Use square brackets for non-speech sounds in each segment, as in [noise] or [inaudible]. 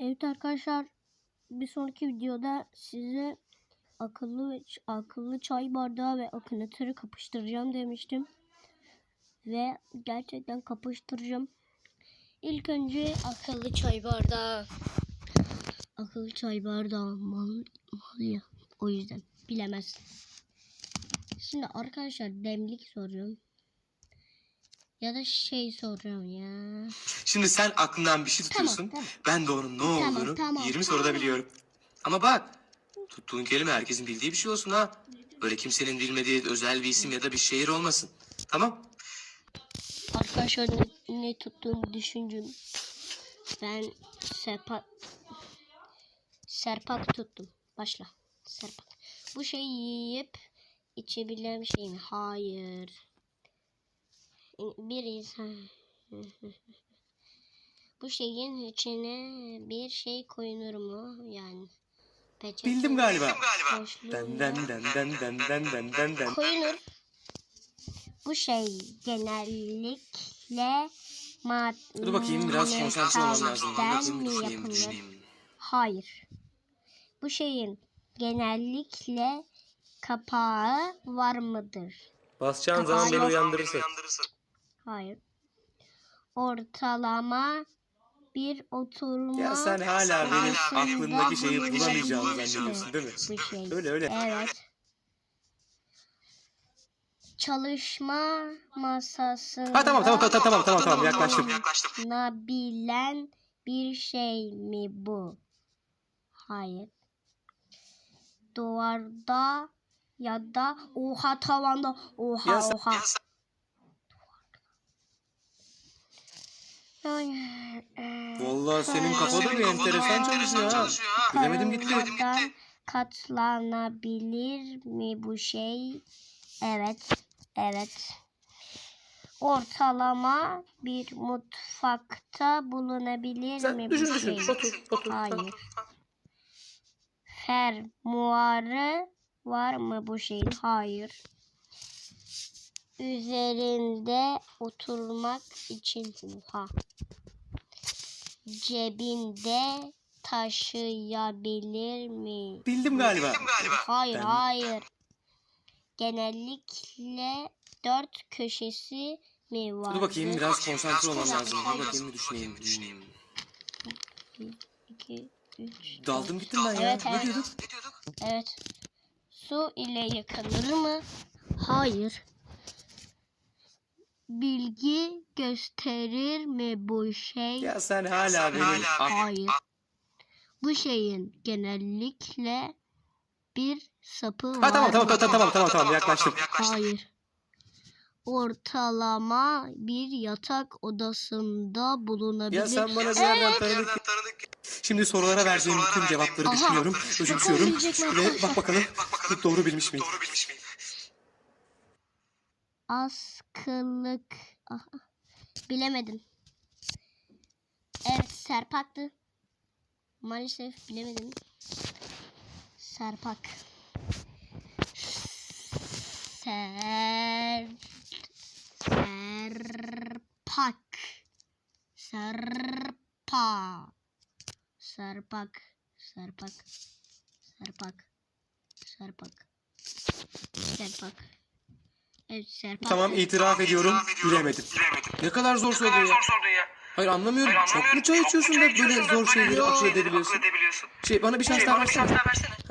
Evet arkadaşlar bir sonraki videoda size akıllı akıllı çay bardağı ve akınatörü kapıştıracağım demiştim. Ve gerçekten kapıştıracağım. İlk önce akıllı çay bardağı. Akıllı çay bardağı mal, mal ya. O yüzden bilemez. Şimdi arkadaşlar demlik soruyorum. Ya da şey soruyorum ya. Şimdi sen aklından bir şey Tamam, tutuyorsun. tamam. Ben de onun ne Tamam, olduğunu tamam, 20 soruda tamam. biliyorum. Ama bak tuttuğun kelime herkesin bildiği bir şey olsun ha. Böyle kimsenin bilmediği özel bir isim ya da bir şehir olmasın. Tamam? Arkadaşlar ne, ne tuttuğumu düşündüm. Ben serpak serpak tuttum. Başla. Serpak. Bu şeyi yiyip içebilen şey mi? Hayır. Bir insan. [laughs] Bu şeyin içine bir şey koyulur mu? Yani peçete Bildim galiba. Den den den den den den den den den. koyulur. Bu şey genellikle mad Dur bakayım biraz konsantre olmam lazım. Bakayım düşüneyim düşüneyim. Hayır. Bu şeyin genellikle kapağı var mıdır? Basacağın zaman zaman beni beni uyandırırsın. Hayır. Ortalama bir oturma Ya sen hala benim aklımdaki şeyi bulamayacağımı zannediyorsun değil mi? Bu şey. Öyle öyle. Evet. Çalışma masasında Ha tamam tamam tamam tamam tamam tamam yaklaştım. bulunabilen bir şey mi bu? Hayır. Duvarda ya da oha tavanda oha Ya sen- oha. Ay, Vallahi senin kafada bir enteresan çalışıyor ha. Bilemedim gitti. Karıncadan katlanabilir mi bu şey? Evet. Evet. Ortalama bir mutfakta bulunabilir Sen mi düşün bu düşün. şey? Otur otur. Hayır. Fermuarı var mı bu şeyin? Hayır. Üzerinde oturmak için oha. Cebinde taşıyabilir mi? Bildim galiba. Hayır, Ben- hayır. Genellikle dört köşesi mi var? Dur bakayım biraz konsantre olmam lazım. Dur bakayım bir düşüneyim. Hmm. 2, 3, Daldım gittim ben ya. Evet, Ne evet. diyorduk? Evet. Su ile yıkanır mı? Hayır. Bilgi gösterir mi bu şey? Ya sen hala benim ak- Hayır. Bu şeyin genellikle bir sapı var. Ha tamam tamam tamam tamam tamam tamam yaklaştım. Hayır. Ortalama bir yatak odasında bulunabilir. Ya sen bana bir yerden tanıdık. Şimdi sorulara verdiğim bütün cevapları Aha. düşünüyorum, özümsüyorum ve arkadaşlar? bak bakalım doğru bilmiş miyim? Askılık. Aha. Bilemedim. Evet serpaktı. Maalesef bilemedim. Serpak. Ser. Serpak. Serpa. Serpak. Serpak. Serpak. Serpak. Serpak. Evet serpak. Tamam itiraf ediyorum bilemedim. Ne kadar zor soru ya. Hayır anlamıyorum. Çok mu çay içiyorsun da böyle zor şeyleri akıl edebiliyorsun? Şey bana bir şans daha versene.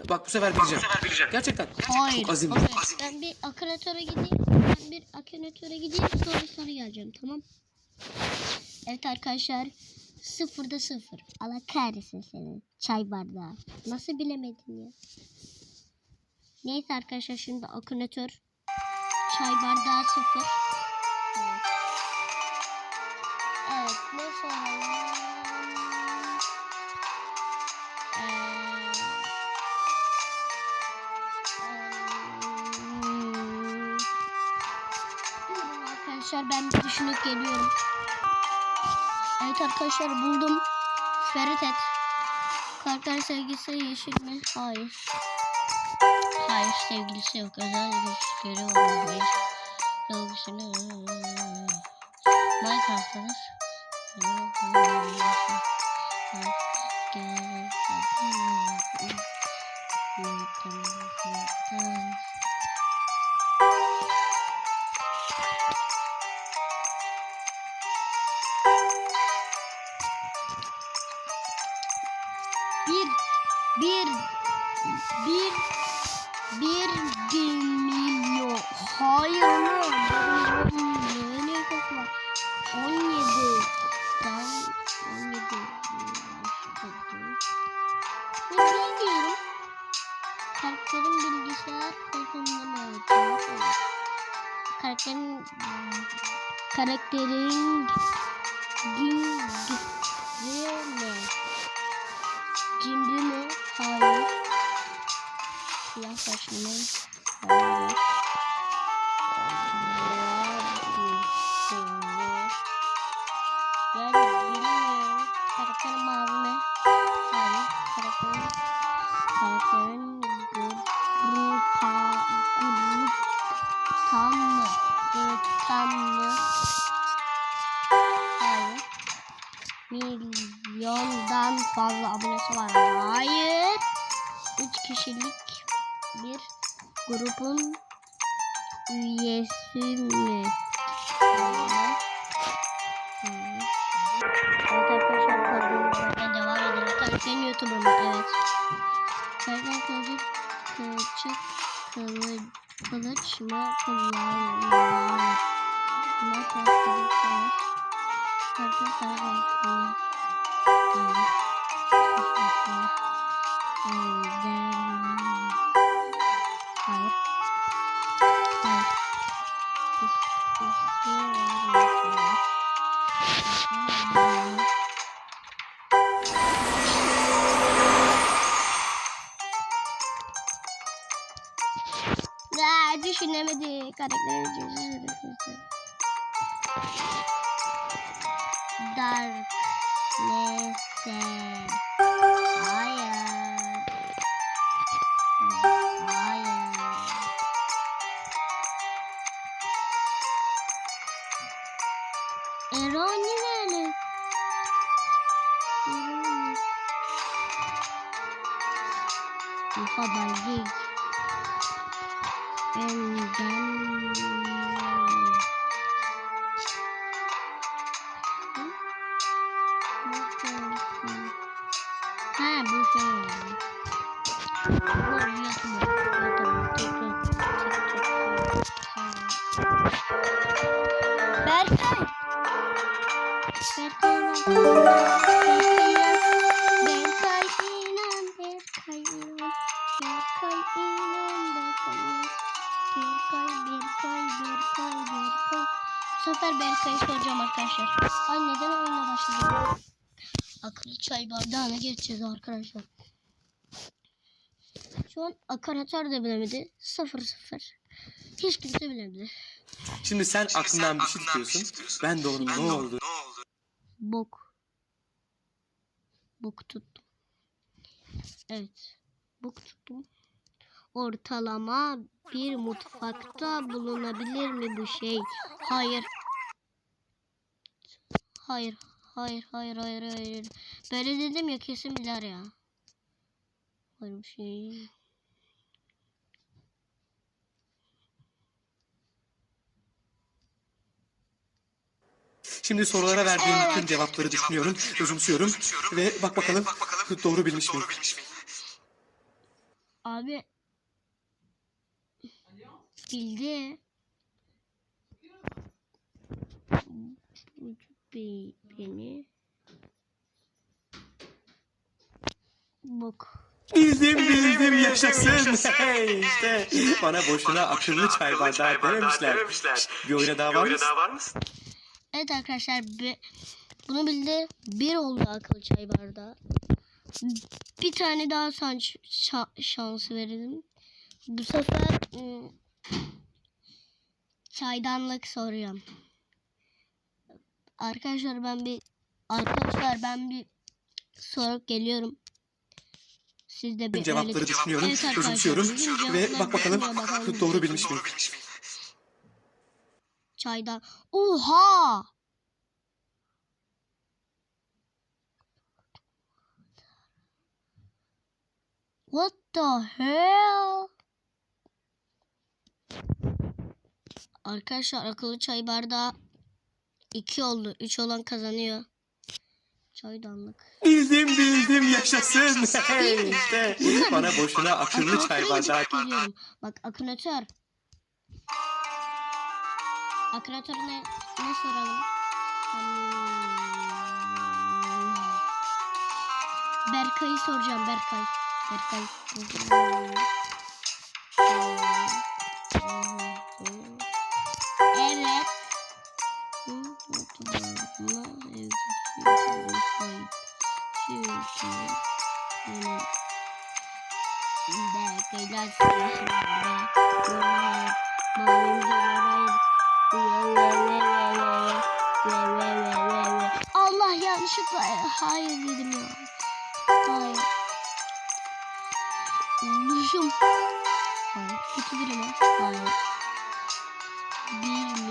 Bak bu sefer bileceğim. Gerçekten. Hayır. Çok azimli. hayır. Ben bir akünatöre gideyim. Ben bir akünatöre gideyim sonra sonra geleceğim tamam. Evet arkadaşlar. Sıfırda sıfır. Allah kahretsin seni. Çay bardağı. Nasıl bilemedin ya? Neyse arkadaşlar şimdi akünatör. Çay bardağı sıfır. Evet. Evet? Eee... Hmm. Arkadaşlar ben bir düşünüp geliyorum. Evet arkadaşlar buldum. Ferit et. Karakter sevgisi yeşil mi? Hayır. Hayır sevgilisi yok. Özel ilişkileri olmamış. Sevgisini... Minecraft'tadır. Bir, bir, bir, bir milyon. Hayır oğlum. Ne alakası var? 17. Ben 17. başladım. Ben bilmiyorum. Karakterin bilgisayar mu öğretiyor? Karakterin karakterin bilgisi mi? Cimri. Siyah? Hayır. Yani bilmiyorum. Karakterin mavi mi? Hayır. Karakterin karakterin grupa grup tam mı? Grup tam. Milyondan fazla abonesi var. Hayır. Üç kişilik bir grubun üyesi mi? Evet arkadaşlar kodumuzda devam edelim. Karakterin YouTuber mı? Evet. Karakterin kılıcı kılıcı kılıç, kılıç mı kullanıyor? Minecraft kılıç evet. Karakter sana bakıyor. Evet. Hayır. Hayır. Ya düşünemedi karakteri düşünemedi. Berkay. Berkay Berkay inan Berkay inan Berkay inan Berkay inan Berkay Berkay Berkay Berkay Bu sefer Berkay'ı soracağım arkadaşlar. Ay neden oyuna başladım? Akıllı çay bardağına geçeceğiz arkadaşlar. Şu an akaratör de bilemedi. Sıfır sıfır. Hiç kimse bilemedi. Şimdi sen aklından bir şey tutuyorsun. Ben de onun ne oldu? Bok. Bok tuttum. Evet. Bok tuttum. Ortalama bir mutfakta bulunabilir mi bu şey? Hayır. Hayır. Hayır, hayır, hayır, hayır. Böyle dedim ya kesin biler ya. Hayır bir şey. Şimdi sorulara verdiğim bütün cevapları düşünüyorum, özümsüyorum ve bak bakalım doğru bilmiş miyim? Abi bildi. Be- Beni bok. Bildim bildim yaşasın. Hey [laughs] işte bana boşuna akıllı çay bardağı dememişler. Bir oyuna daha var mısın? Evet arkadaşlar be- bunu bildi. Bir oldu akıllı çay bardağı. Bir tane daha şans, şa- şans verelim. Bu sefer ım, çaydanlık soruyorum. Arkadaşlar ben bir arkadaşlar ben bir sorup geliyorum. Siz de bir Cevapları öyle- düşünüyorum, Evet bizim ve bak bakalım bakalım. [laughs] doğru bilmiş miyim? Çaydan. Oha! What the hell? Arkadaşlar akıllı çay bardağı 2 oldu. 3 olan kazanıyor. Çaydanlık. Bildim bildim yaşasın. Hey işte bana boşuna akıllı çay bardağı. Bak akınatör. Akınatör ne, ne soralım? Hmm. Berkay'ı soracağım Berkay. Berkay. Evet. Allah yanlışlıkla hayır dedim ya. Hayır. Düşüm. Hayır. Kötü biri mi? Hayır. Bir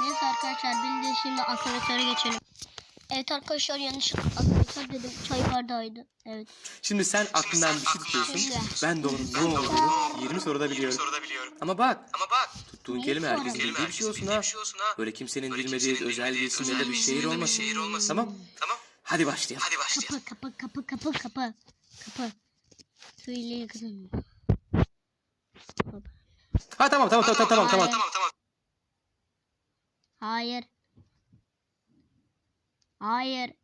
Neyse arkadaşlar biz de şimdi akvaryatlara geçelim. Evet arkadaşlar yanlışlıkla akvaryatör dedim. Çay bardağıydı. Evet. Şimdi sen aklından bir şey tutuyorsun. Ben de onun ne olduğunu 20 soruda biliyorum. Ama bak Ama bak, tuttuğun kelime herkesin sorayım? bildiği bir şey olsun ha. Böyle kimsenin bilmediği özel bir isim ya da bir şehir olmasın. Tamam. Tamam. Hadi başlayalım. Hadi başlayalım. Kapı kapı kapı kapı kapı. Kapı. Söyle yakın. Ha tamam tamam tamam tamam tamam. Tamam tamam. Hayır. Hayır.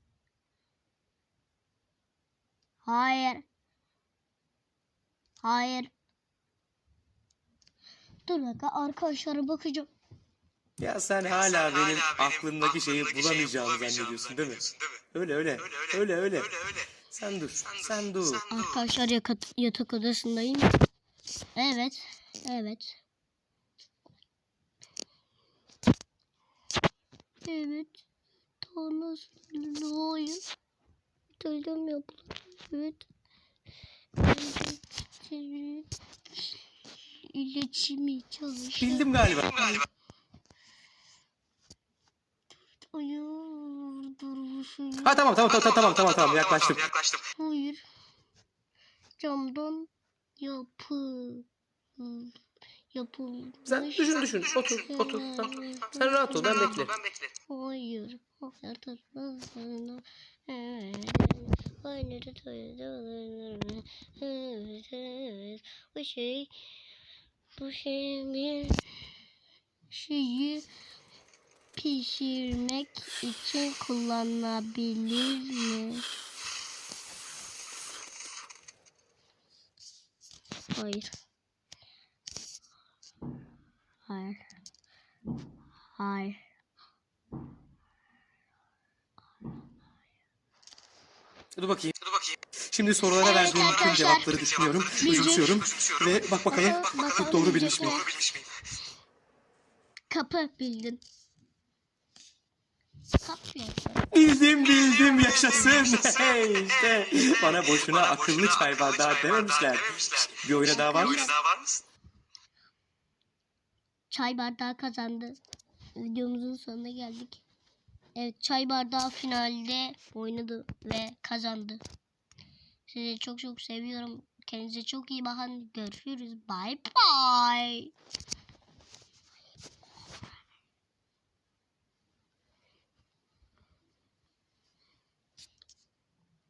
Hayır. Hayır. Dur dakika arkadaşlara bakacağım. Ya sen hala benim aklımdaki şeyi bulamayacağımı zannediyorsun değil mi? Öyle öyle. Öyle öyle. Öyle öyle. Sen dur. Sen dur. Arkadaşlar yatak, yatak odasındayım. Evet. Evet. Evet. Tanrı hayır. İtalyan yapılır. Evet. İletişimi çalışır. Bildim galiba. Hayır. Durmuşum. Ha tamam tamam tamam tamam tamam tamam yaklaştım. Yaklaştım. Hayır. Camdan yapı yapılmış. Sen düşün düşün. Otur otur. Tamam. Sen rahat ol ben beklerim. Hayır. Hayır. Evet. Evet, evet. Bu şey bu şey bir şeyi pişirmek için kullanılabilir mi? Hayır. Hayır. Dur bakayım. Dur bakayım. Şimdi sorulara Evet verdiğim bütün arkadaşlar. cevapları düşünüyorum. Özümsüyorum. Ve bak bakalım Bakalım bilmiş mi? miyim? Doğru bilmiş miyim? Kapı bildin. Bildim bildim yaşasın. Hey işte bana boşuna akıllı çay bardağı dememişler. Bir oyuna daha var mı? Oyuna daha var mısın? Çay bardağı kazandı. Videomuzun sonuna geldik. Evet çay bardağı finalde oynadı ve kazandı. Sizi çok çok seviyorum. Kendinize çok iyi bakın. Görüşürüz. Bye bye.